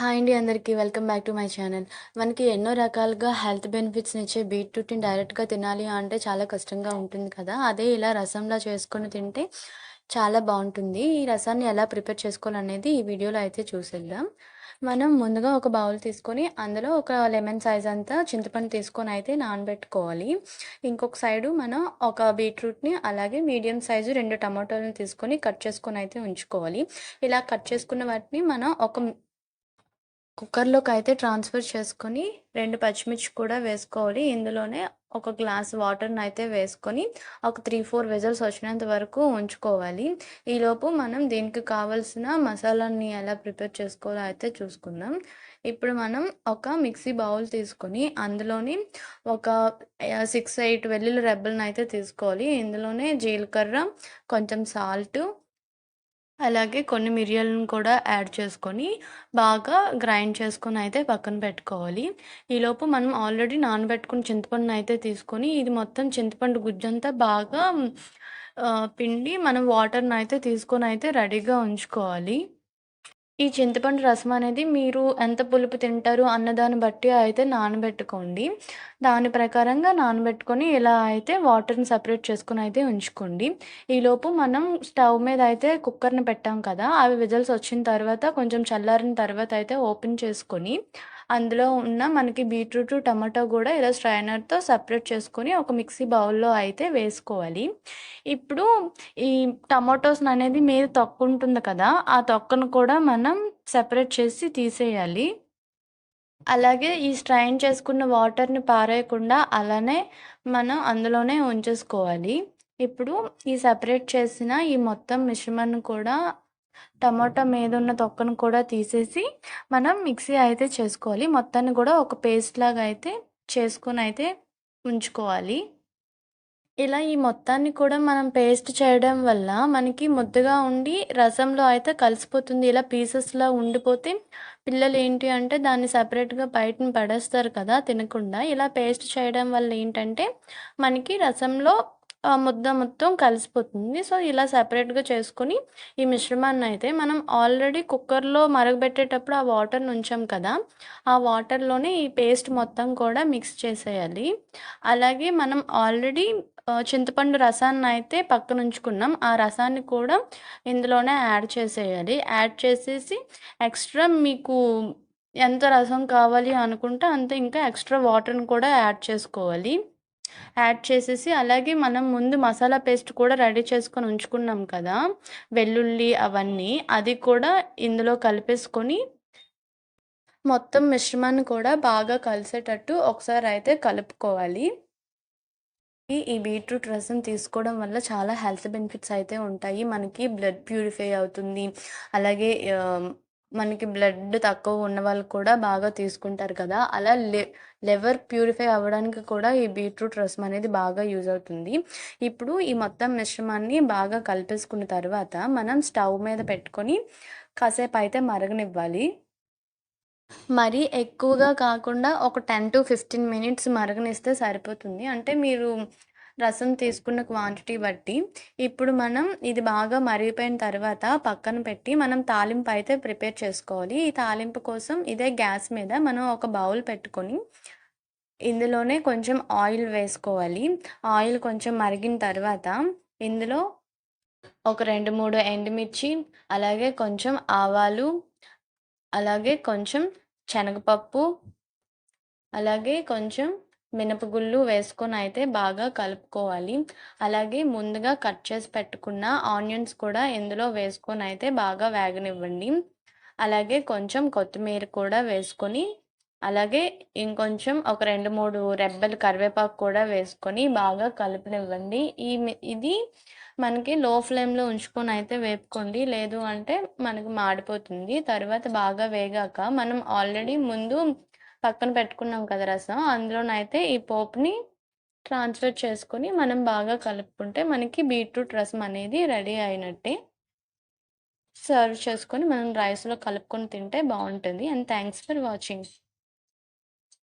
Hi అండి అందరికీ. Welcome back to my channel. మనకి ఎన్నో రకాలుగా హెల్త్ బెనిఫిట్స్ని ఇచ్చే బీట్రూట్ని డైరెక్ట్గా తినాలి అంటే చాలా కష్టంగా ఉంటుంది కదా. అదే ఇలా రసంలా చేసుకొని తింటే చాలా బాగుంటుంది. ఈ రసాన్ని ఎలా ప్రిపేర్ చేసుకోవాలనేది ఈ వీడియోలో అయితే చూసేద్దాం. మనం ముందుగా ఒక బౌల్ తీసుకొని అందులో ఒక లెమన్ సైజ్ అంతా చింతపండు తీసుకొని అయితే నానబెట్టుకోవాలి. ఇంకొక సైడు మనం ఒక బీట్రూట్ని అలాగే మీడియం సైజు రెండు టమాటోలను తీసుకొని కట్ చేసుకొని అయితే ఉంచుకోవాలి. ఇలా కట్ చేసుకున్న వాటిని మనం ఒక కుక్కర్లోకి అయితే ట్రాన్స్ఫర్ చేసుకొని రెండు పచ్చిమిర్చి కూడా వేసుకోవాలి. ఇందులోనే ఒక గ్లాస్ వాటర్ని అయితే వేసుకొని ఒక త్రీ ఫోర్ విజల్స్ వచ్చినంత వరకు ఉంచుకోవాలి. ఈలోపు మనం దీనికి కావలసిన మసాలాని ఎలా ప్రిపేర్ చేసుకోవాలో అయితే చూసుకుందాం. ఇప్పుడు మనం ఒక మిక్సీ బౌల్ తీసుకొని అందులోని ఒక సిక్స్ ఎయిట్ వెల్లుల్లి రెబ్బలను అయితే తీసుకోవాలి. ఇందులోనే జీలకర్ర కొంచెం సాల్ట్ అలాగే కొన్ని మిరియాలను కూడా యాడ్ చేసుకొని బాగా గ్రైండ్ చేసుకొని అయితే పక్కన పెట్టుకోవాలి. ఈలోపు మనం ఆల్రెడీ నానబెట్టుకుని చింతపండుని అయితే తీసుకొని ఇది మొత్తం చింతపండు గుజ్జంతా బాగా పిండి మనం వాటర్ని అయితే తీసుకొని అయితే రెడీగా ఉంచుకోవాలి. ఈ చింతపండు రసం అనేది మీరు ఎంత పులుపు తింటారు అన్నదాన్ని బట్టి అయితే నానబెట్టుకోండి. దాని ప్రకారంగా నానబెట్టుకొని ఇలా అయితే వాటర్ని సపరేట్ చేసుకుని అయితే ఉంచుకోండి. ఈలోపు మనం స్టవ్ మీద అయితే కుక్కర్ని పెట్టాం కదా అవి విజల్స్ వచ్చిన తర్వాత కొంచెం చల్లారిన తర్వాత అయితే ఓపెన్ చేసుకొని అందులో ఉన్న మనకి బీట్రూట్ టమాటో కూడా ఇలా స్ట్రైనర్తో సపరేట్ చేసుకొని ఒక మిక్సీ బౌల్లో అయితే వేసుకోవాలి. ఇప్పుడు ఈ టమాటోస్ అనేది మీద తొక్క ఉంటుంది కదా ఆ తొక్కను కూడా మనం సెపరేట్ చేసి తీసేయాలి. అలాగే ఈ స్ట్రైన్ చేసుకున్న వాటర్ని పారేయకుండా అలానే మనం అందులోనే ఉంచేసుకోవాలి. ఇప్పుడు ఈ సపరేట్ చేసిన ఈ మొత్తం మిశ్రమాన్ని కూడా టమాటా మీద ఉన్న తొక్కను కూడా తీసేసి మనం మిక్సీ అయితే చేసుకోవాలి. మొత్తాన్ని కూడా ఒక పేస్ట్ లాగా అయితే చేసుకొని అయితే ఉంచుకోవాలి. ఇలా ఈ మొత్తాన్ని కూడా మనం పేస్ట్ చేయడం వల్ల మనకి ముద్దగా ఉండి రసంలో అయితే కలిసిపోతుంది. ఇలా పీసెస్లా ఉండిపోతే పిల్లలు ఏంటి అంటే దాన్ని సపరేట్గా బయటను పడేస్తారు కదా తినకుండా. ఇలా పేస్ట్ చేయడం వల్ల ఏంటంటే మనకి రసంలో ముద్ద మొత్తం కలిసిపోతుంది. సో ఇలా సపరేట్గా చేసుకొని ఈ మిశ్రమాన్ని అయితే మనం ఆల్రెడీ కుక్కర్లో మరగబెట్టేటప్పుడు ఆ వాటర్ని ఉంచాం కదా ఆ వాటర్లోనే ఈ పేస్ట్ మొత్తం కూడా మిక్స్ చేసేయాలి. అలాగే మనం ఆల్రెడీ చింతపండు రసాన్ని అయితే పక్కన ఉంచుకున్నాం ఆ రసాన్ని కూడా ఇందులోనే యాడ్ చేసేయాలి. యాడ్ చేసేసి ఎక్స్ట్రా మీకు ఎంత రసం కావాలి అనుకుంటే అంత ఇంకా ఎక్స్ట్రా వాటర్ని కూడా యాడ్ చేసుకోవాలి. యాడ్ చేసేసి అలాగే మనం ముందు మసాలా పేస్ట్ కూడా రెడీ చేసుకొని ఉంచుకున్నాం కదా వెల్లుల్లి అవన్నీ అది కూడా ఇందులో కలిపేసుకొని మొత్తం మిశ్రమాన్ని కూడా బాగా కలిసేటట్టు ఒకసారి అయితే కలుపుకోవాలి. ఈ బీట్రూట్ రసం తీసుకోవడం వల్ల చాలా హెల్త్ బెనిఫిట్స్ అయితే ఉంటాయి. మనకి బ్లడ్ ప్యూరిఫై అవుతుంది. అలాగే మనకి బ్లడ్ తక్కువ ఉన్న వాళ్ళు కూడా బాగా తీసుకుంటారు కదా. అలా లే లెవర్ ప్యూరిఫై అవ్వడానికి కూడా ఈ బీట్రూట్ రసం అనేది బాగా యూజ్ అవుతుంది. ఇప్పుడు ఈ మొత్తం మిశ్రమాన్ని బాగా కలిపేసుకున్న తర్వాత మనం స్టవ్ మీద పెట్టుకొని కాసేపు అయితే మరగనివ్వాలి. మరి ఎక్కువగా కాకుండా ఒక టెన్ టు ఫిఫ్టీన్ మినిట్స్ మరగనిస్తే సరిపోతుంది. అంటే మీరు రసం తీసుకున్న క్వాంటిటీ బట్టి ఇప్పుడు మనం ఇది బాగా మరిగిపోయిన తర్వాత పక్కన పెట్టి మనం తాలింపు అయితే ప్రిపేర్ చేసుకోవాలి. ఈ తాలింపు కోసం ఇదే గ్యాస్ మీద మనం ఒక బౌల్ పెట్టుకొని ఇందులోనే కొంచెం ఆయిల్ వేసుకోవాలి. ఆయిల్ కొంచెం మరిగిన తర్వాత ఇందులో ఒక రెండు మూడు ఎండుమిర్చి అలాగే కొంచెం ఆవాలు అలాగే కొంచెం శనగపప్పు అలాగే కొంచెం మినపగుళ్ళు వేసుకొని అయితే బాగా కలుపుకోవాలి. అలాగే ముందుగా కట్ చేసి పెట్టుకున్న ఆనియన్స్ కూడా ఇందులో వేసుకొని అయితే బాగా వేగనివ్వండి. అలాగే కొంచెం కొత్తిమీర కూడా వేసుకొని అలాగే ఇంకొంచెం ఒక రెండు మూడు రెబ్బలు కరివేపాకు కూడా వేసుకొని బాగా కలుపునివ్వండి. ఈ ఇది మనకి లో ఫ్లేమ్లో ఉంచుకొని అయితే వేపుకోండి. లేదు అంటే మనకు మాడిపోతుంది. తర్వాత బాగా వేగాక మనం ఆల్రెడీ ముందు పక్కన పెట్టుకున్నాం కదా రసం. అందులోనైతే ఈ పోపుని ట్రాన్స్ఫర్ చేసుకొని మనం బాగా కలుపుకుంటే మనకి బీట్రూట్ రసం అనేది రెడీ అయినట్టే. సర్వ్ చేసుకొని మనం రైస్లో కలుపుకొని తింటే బాగుంటుంది. And thanks for watching.